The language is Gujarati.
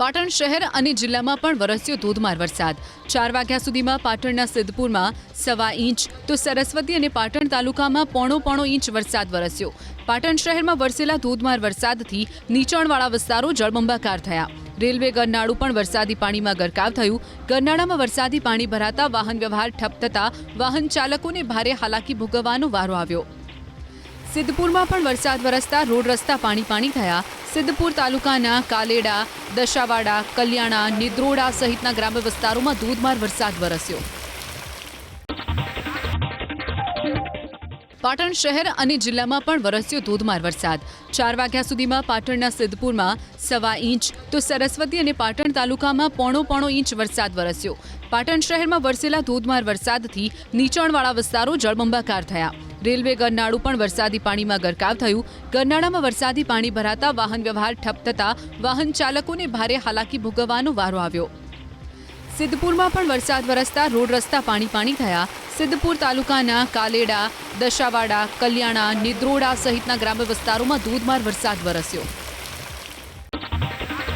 પાટણ શહેર અને જિલ્લામાં પણ વરસ્યો ધોધમાર વરસાદ. ચાર વાગ્યા સુધીમાં પાટણના સિદ્ધપુરમાં સવા ઇંચ તો સરસ્વતી અને પાટણ તાલુકામાં પોણો પોણો ઇંચ વરસાદ વરસ્યો. પાટણ શહેરમાં વરસેલા ધોધમાર વરસાદથી નીચાણવાળા વિસ્તારો જળબંબાકાર થયા. રેલવે ગરનાળું પણ વરસાદી પાણીમાં ગરકાવ થયું. ગરનાળામાં વરસાદી પાણી ભરાતા વાહન વ્યવહાર ઠપ થતા વાહન ચાલકોને ભારે હાલાકી ભોગવવાનો વારો આવ્યો. સિદ્ધપુરમાં પણ વરસાદ વરસતા રોડ રસ્તા પાણી પાણી થયા. સિદ્ધપુર તાલુકાના કાલેડા દશાવાડા કલ્યાણા નિદ્રોડા સહિતના ગ્રામ્ય વિસ્તારોમાં ધોધમાર વરસાદ વરસ્યો. પાટણ શહેર અને જિલ્લામાં પણ વરસ્યો ધોધમાર વરસાદ. ચાર વાગ્યા સુધીમાં પાટણના સિદ્ધપુરમાં સવા ઇંચ તો સરસ્વતી અને પાટણ તાલુકામાં પોણો પોણો ઇંચ વરસાદ વરસ્યો. પાટણ શહેરમાં વરસેલા ધોધમાર વરસાદથી નીચાણવાળા વિસ્તારો જળબંબાકાર થયા. રેલવે ગરનાળું પણ વરસાદી પાણીમાં ગરકાવ થયું. ગરનાળામાં વરસાદી પાણી ભરાતા વાહન વ્યવહાર ઠપ થતા વાહન ચાલકોને ભારે હાલાકી ભોગવવાનો વારો આવ્યો. સિદ્ધપુરમાં પણ વરસાદ વરસતા રોડ રસ્તા પાણી પાણી થયા. સિદ્ધપુર તાલુકાના કાલેડા દશાવાડા કલ્યાણા નિદ્રોડા સહિતના ગ્રામ્ય વિસ્તારોમાં ધોધમાર વરસાદ વરસ્યો.